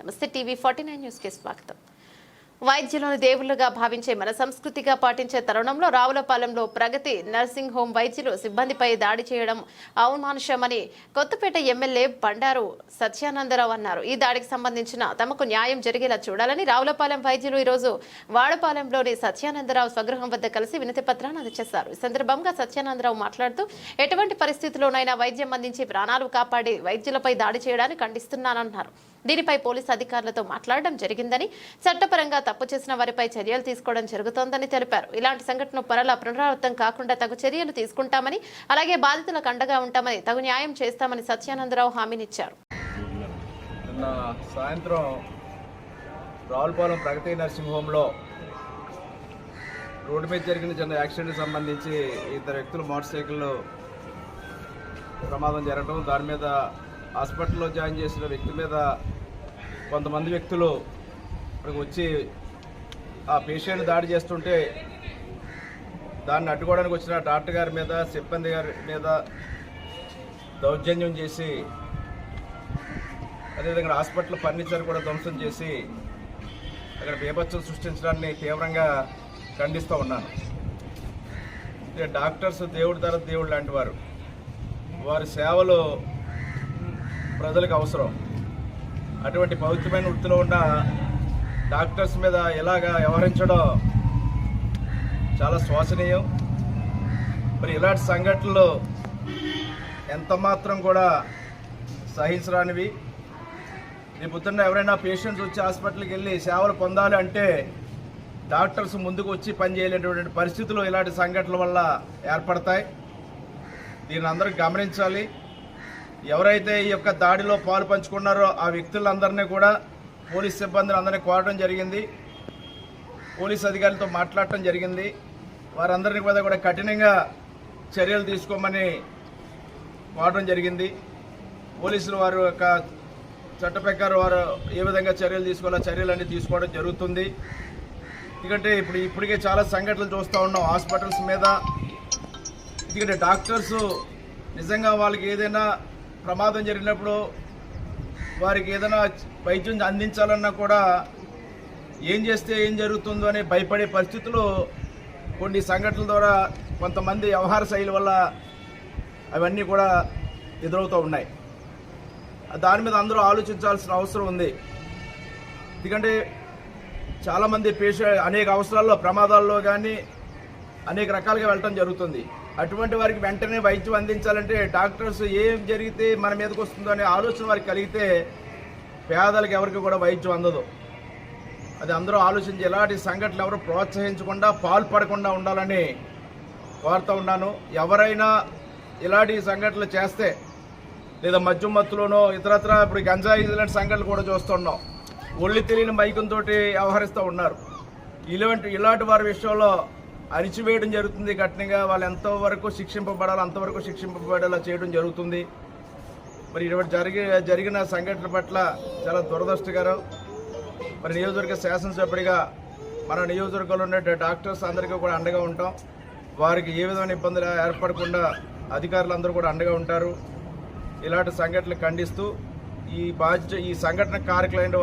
నమస్తే TV forty nine న్యూస్కి స్వాగతం. వైద్యులను దేవుళ్ళుగా భావించే మన సంస్కృతిగా పాటించే తరుణంలో రావులపాలెంలో ప్రగతి నర్సింగ్ హోం వైద్యులు సిబ్బందిపై దాడి చేయడం అవమానుషమని కొత్తపేట ఎమ్మెల్యే బండారు సత్యానందరావు అన్నారు. ఈ దాడికి సంబంధించిన తమకు న్యాయం జరిగేలా చూడాలని రావులపాలెం వైద్యులు ఈరోజు వాడపాలెంలోని సత్యానందరావు స్వగృహం వద్ద కలిసి వినతి పత్రాన్ని అందజేశారు. ఈ సందర్భంగా సత్యానందరావు మాట్లాడుతూ ఎటువంటి పరిస్థితుల్లోనైనా వైద్యం అందించి ప్రాణాలు కాపాడి వైద్యులపై దాడి చేయడాన్ని ఖండిస్తున్నానన్నారు. దీనిపై పోలీసు అధికారులతో మాట్లాడడం జరిగిందని చట్టపరంగా తప్పు చేసిన వారిపై చర్యలు తీసుకోవడం జరుగుతోందని తెలిపారు. ఇలాంటి సంఘటన పొరలా పునరావృతం కాకుండా తగు చర్యలు తీసుకుంటామని అలాగే బాధితులకు అండగా ఉంటామని తగు న్యాయం చేస్తామని సత్యానందరావు హామీనిచ్చారు. సాయంత్రం రావులపాలెం ప్రగతి నర్సింగ్ హోమ్లో రోడ్డు మీద జరిగిన చిన్న యాక్సిడెంట్కి సంబంధించి ఇద్దరు వ్యక్తులు మోటార్ సైకిల్లో ప్రమాదం జరగడం దాని మీద హాస్పిటల్లో జాయిన్ చేసిన వ్యక్తి మీద కొంతమంది వ్యక్తులు ఇక్కడికి వచ్చి ఆ పేషెంట్ దాడి చేస్తుంటే దాన్ని అడ్డుకోవడానికి వచ్చిన డాక్టర్ గారి మీద సిబ్బంది గారి మీద దౌర్జన్యం చేసి అదేవిధంగా హాస్పిటల్ ఫర్నిచర్ కూడా ధ్వంసం చేసి అక్కడ బీభత్సం సృష్టించడాన్ని తీవ్రంగా ఖండిస్తూ ఉన్నాను. డాక్టర్స్ దేవుడి తర దేవుడు లాంటి వారు. వారి సేవలు ప్రజలకు అవసరం. అటువంటి పవిత్రమైన వృత్తిలో ఉన్న డాక్టర్స్ మీద ఎలాగా వ్యవహరించడం చాలా శోచనీయం మరి ఇలాంటి సంఘటనలు ఎంత మాత్రం కూడా సహించరానివి. రేపు పొద్దున్న ఎవరైనా పేషెంట్స్ వచ్చి హాస్పిటల్కి వెళ్ళి సేవలు పొందాలి అంటే డాక్టర్స్ ముందుకు వచ్చి పనిచేయలేటువంటి పరిస్థితులు ఇలాంటి సంఘటనల వల్ల ఏర్పడతాయి. దీన్ని అందరూ గమనించాలి. ఎవరైతే ఈ యొక్క దాడిలో పాలు పంచుకున్నారో ఆ వ్యక్తులందరినీ కూడా పోలీస్ సిబ్బందిని అందరినీ కోరడం జరిగింది. పోలీస్ అధికారులతో మాట్లాడటం జరిగింది. వారందరినీ కూడా కూడా కఠినంగా చర్యలు తీసుకోమని కోరడం జరిగింది. పోలీసులు వారు యొక్క చట్ట ప్రకారం వారు ఏ విధంగా చర్యలు తీసుకోవాలో చర్యలు అన్నీ తీసుకోవడం జరుగుతుంది. ఎందుకంటే ఇప్పుడు ఇప్పటికే చాలా సంఘటనలు చూస్తూ ఉన్నాం హాస్పిటల్స్ మీద. ఎందుకంటే డాక్టర్స్ నిజంగా వాళ్ళకి ఏదైనా ప్రమాదం జరిగినప్పుడు వారికి ఏదైనా వైద్యం అందించాలన్నా కూడా ఏం చేస్తే ఏం జరుగుతుందో అని భయపడే పరిస్థితులు కొన్ని సంఘటనల ద్వారా కొంతమంది వ్యవహార శైలి వల్ల అవన్నీ కూడా ఎదురవుతూ ఉన్నాయి. దాని మీద అందరూ ఆలోచించాల్సిన అవసరం ఉంది. ఎందుకంటే చాలామంది పేషెంట్ అనేక అవసరాల్లో ప్రమాదాల్లో కానీ అనేక రకాలుగా వెళ్ళటం జరుగుతుంది. అటువంటి వారికి వెంటనే వైద్యం అందించాలంటే డాక్టర్స్ ఏం జరిగితే మన మీదకి వస్తుందో అనే ఆలోచన వారికి కలిగితే పేదలకు ఎవరికి కూడా వైద్యం అందదు. అది అందరూ ఆలోచించి ఎలాంటి సంఘటనలు ఎవరు ప్రోత్సహించకుండా పాల్పడకుండా ఉండాలని కోరుతూ ఉన్నాను. ఎవరైనా ఇలాంటి సంఘటనలు చేస్తే లేదా మద్యం మత్తులోనో ఇతరత్ర ఇప్పుడు గంజాయి ఇలాంటి సంఘటనలు కూడా చూస్తున్నాం ఒళ్ళు తెలియని మైకంతో వ్యవహరిస్తూ ఉన్నారు. ఇలాంటి ఇలాంటి వారి విషయంలో అరిచివేయడం జరుగుతుంది కఠినంగా. వాళ్ళు ఎంతవరకు శిక్షింపబడాలో అంతవరకు శిక్షింపబడేలా చేయడం జరుగుతుంది. మరి ఇటువంటి జరిగి జరిగిన సంఘటన పట్ల చాలా దురదృష్టకరం. మరి నియోజకవర్గ శాసనసభ్యుడిగా మన నియోజకవర్గంలో ఉండే డాక్టర్స్ అందరికీ కూడా అండగా ఉంటాం. వారికి ఏ విధమైన ఇబ్బందులు ఏర్పడకుండా అధికారులు అందరూ కూడా అండగా ఉంటారు. ఇలాంటి సంఘటనలు ఖండిస్తూ ఈ బాధ్య ఈ సంఘటన కార్యక్రమం